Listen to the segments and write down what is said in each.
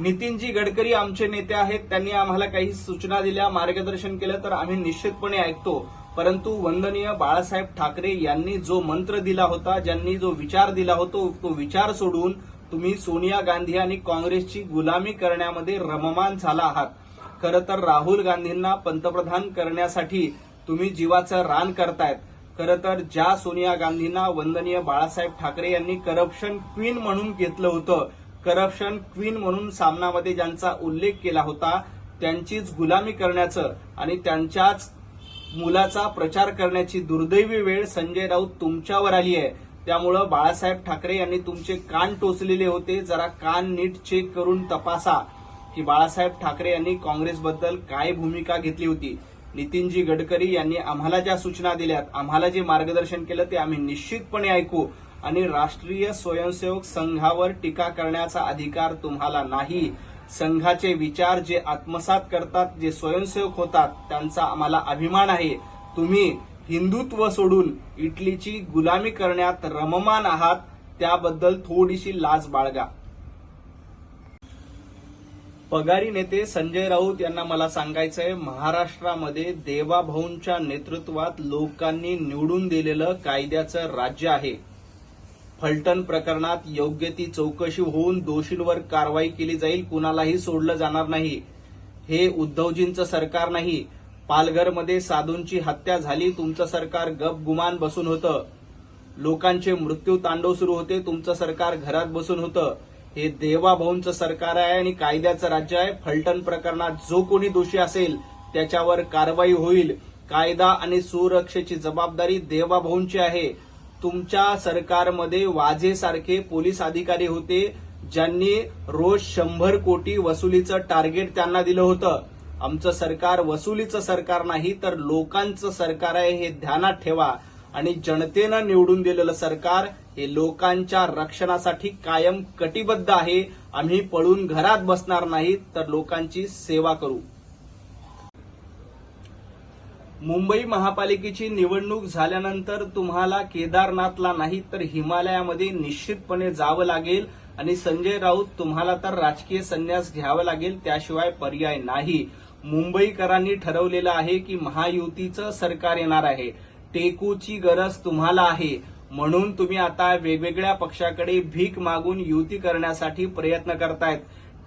नितीनजी गडकरी आमचे नेते आहेत. त्यांनी आम्हाला काही सूचना दिल्या मार्गदर्शन केलं तर आम्ही निश्चितपणे ऐकतो. परंतु वंदनीय बाळासाहेब ठाकरे यांनी जो मंत्र दिला होता ज्यांनी जो विचार दिला होता तो विचार सोडून तुम्ही सोनिया गांधी आणि काँग्रेसची गुलामी करण्यामध्ये रममान झाला आहात. खरं तर राहुल गांधींना पंतप्रधान करण्यासाठी तुम्ही जीवाचं रान करतायत. खरं तर ज्या सोनिया गांधींना वंदनीय बाळासाहेब ठाकरे यांनी करप्शन क्वीन म्हणून घेतलं होतं करप्शन क्वीन म्हणून सामनामध्ये ज्यांचा उल्लेख केला होता त्यांचीच गुलामी करण्याचं आणि त्यांच्याच मुलाचा प्रचार करण्याची दुर्दैवी वेळ संजय राऊत तुमच्यावर आली आहे. त्यामुळं बाळासाहेब ठाकरे यांनी तुमचे कान टोचलेले होते. जरा कान नीट चेक करून तपासा की बाळासाहेब ठाकरे यांनी काँग्रेसबद्दल काय भूमिका घेतली होती. नितीनजी गडकरी यांनी आम्हाला ज्या सूचना दिल्यात आम्हाला जे मार्गदर्शन केलं ते आम्ही निश्चितपणे ऐकू. आणि राष्ट्रीय स्वयंसेवक संघावर टीका करण्याचा अधिकार तुम्हाला नाही. संघाचे विचार जे आत्मसात करतात जे स्वयंसेवक होतात त्यांचा आम्हाला अभिमान आहे. तुम्ही हिंदुत्व सोडून इटलीची गुलामी करण्यात रममान आहात त्याबद्दल थोडीशी लाज बाळगा. पगारी नेते संजय राऊत यांना मला सांगायचंय महाराष्ट्रामध्ये देवाभाऊंच्या नेतृत्वात लोकांनी निवडून दिलेलं कायद्याचं राज्य आहे. फलटण प्रकरणात योग्य ती चौकशी होऊन दोषींवर कारवाई केली जाईल कुणालाही सोडलं जाणार नाही. हे उद्धवजींचं सरकार नाही. पालघरमध्ये साधूंची हत्या झाली तुमचं सरकार गप गुमान बसून होतं. लोकांचे मृत्यू तांडव सुरू होते तुमचं सरकार घरात बसून होतं. हे देवाभाऊंचं सरकार आहे आणि कायद्याचं राज्य आहे. फलटण प्रकरणात जो कोणी दोषी असेल त्याच्यावर कारवाई होईल. कायदा आणि सुरक्षेची जबाबदारी देवाभाऊंची आहे. तुमच्या सरकारमध्ये वाझेसारखे पोलीस अधिकारी होते ज्यांनी रोज शंभर कोटी वसुलीचं टार्गेट त्यांना दिलं होतं. आमचं सरकार वसुलीचं सरकार नाही तर लोकांचं सरकार आहे हे ध्यानात ठेवा. आणि जनतेनं निवडून दिलेलं सरकार हे लोकांच्या रक्षणासाठी कायम कटिबद्ध आहे. आम्ही पळून घरात बसणार नाही तर लोकांची सेवा करू. मुंबई महापालिकेची निवडणूक झाल्यानंतर तुम्हाला केदारनाथला नाही तर हिमालयामध्ये निश्चितपणे जावं लागेल. आणि संजय राऊत तुम्हाला तर राजकीय संन्यास घ्यावा लागेल त्याशिवाय पर्याय नाही. मुंबईकरांनी ठरवलेलं आहे की महायुतीचं सरकार येणार आहे. टेकूची गरज तुम्हाला आहे. म्हणून तुम्ही आता वेगवेगळ्या पक्षाकडे भीक मागून युती करण्यासाठी प्रयत्न करतायत.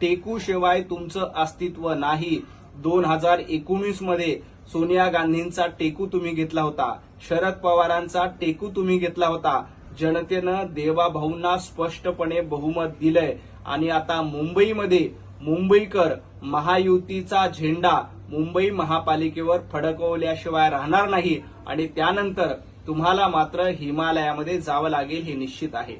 टेकूशिवाय तुमचं अस्तित्व नाही. दोन हजार एकोणीसमध्ये सोनिया गांधींचा टेकू तुम्ही घेतला होता. शरद पवारांचा टेकू तुम्ही घेतला होता. जनतेनं देवाभाऊंना स्पष्टपणे बहुमत दिलंय. आणि आता मुंबईमध्ये मुंबईकर महायुतीचा झेंडा मुंबई महापालिकेवर फडकवल्याशिवाय राहणार नाही. आणि त्यानंतर तुम्हाला मात्र हिमालयामध्ये जावं लागेल हे निश्चित आहे.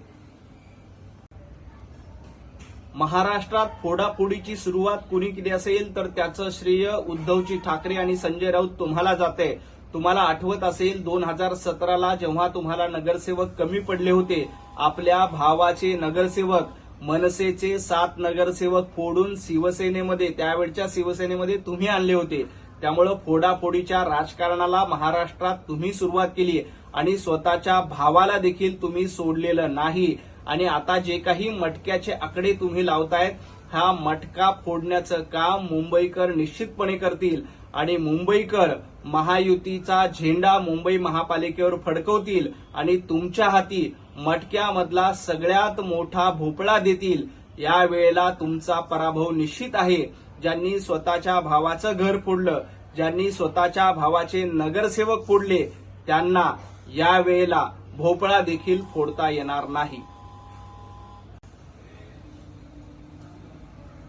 महाराष्ट्रात फोडाफोडीची सुरुवात कुणी केली असेल तर त्याचं श्रेय उद्धवजी ठाकरे आणि संजय राऊत तुम्हाला जाते. तुम्हाला आठवत असेल दोन हजार सतराला जेव्हा तुम्हाला नगरसेवक कमी पडले होते आपल्या भावाचे नगरसेवक मनसेचे सात नगरसेवक फोडून शिवसेनेमध्ये त्यावेळच्या शिवसेनेमध्ये तुम्ही आणले होते. त्यामुळं फोडाफोडीच्या राजकारणाला महाराष्ट्रात तुम्ही सुरुवात केली आणि स्वतःच्या भावाला देखील तुम्ही सोडलेलं नाही. आणि आता जे काही मटक्याचे आकडे तुम्ही लावतायत हा मटका फोडण्याचं काम मुंबईकर निश्चितपणे करतील. आणि मुंबईकर महायुतीचा झेंडा मुंबई महापालिकेवर फडकवतील आणि तुमच्या हाती मटक्यामधला सगळ्यात मोठा भोपळा देतील. या वेळेला तुमचा पराभव निश्चित आहे. ज्यांनी स्वतःच्या भावाचं घर फोडलं ज्यांनी स्वतःच्या भावाचे नगरसेवक फोडले त्यांना या वेळेला भोपळा देखील फोडता येणार नाही.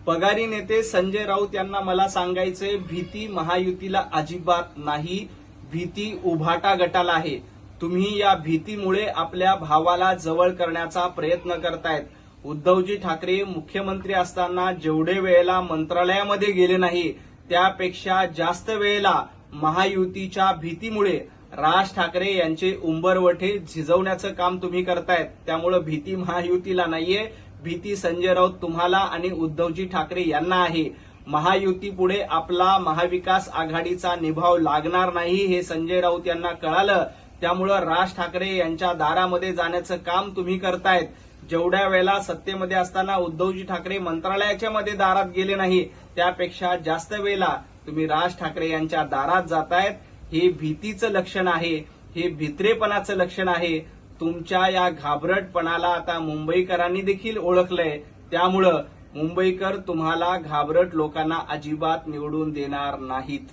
पगारी नेते संजय राऊत यांना मला सांगायचंय भीती महायुतीला अजिबात नाही. भीती उभाटा गटाला आहे. तुम्ही या भीतीमुळे आपल्या भावाला जवळ करण्याचा प्रयत्न करतायत. उद्धवजी ठाकरे मुख्यमंत्री असताना जेवढे वेळेला मंत्रालयामध्ये गेले नाही त्यापेक्षा जास्त वेळेला महायुतीच्या भीतीमुळे राज ठाकरे यांचे उंबरवठे झिजवण्याचं काम तुम्ही करतायत. त्यामुळं भीती महायुतीला नाहीये. भीती संजय राऊत तुम्हाला आणि उद्धवजी ठाकरे यांना आहे. महायुती पुढे आपला महाविकास आघाडीचा निभाव लागणार नाही हे संजय राऊत यांना कळालं. त्यामुळं राज ठाकरे यांच्या दारामध्ये जाण्याचं काम तुम्ही करतायत. जेवढ्या वेळेला सत्तेमध्ये असताना उद्धवजी ठाकरे मंत्रालयाच्या मध्ये दारात गेले नाही त्यापेक्षा जास्त वेळेला तुम्ही राज ठाकरे यांच्या दारात जातायत. हे भीतीचं लक्षण आहे. हे भित्रेपणाचं लक्षण आहे. तुमच्या या घाबरटपणाला आता मुंबईकरांनी देखील ओळखलंय. त्यामुळं मुंबईकर तुम्हाला घाबरट लोकांना अजिबात निवडून देणार नाहीत.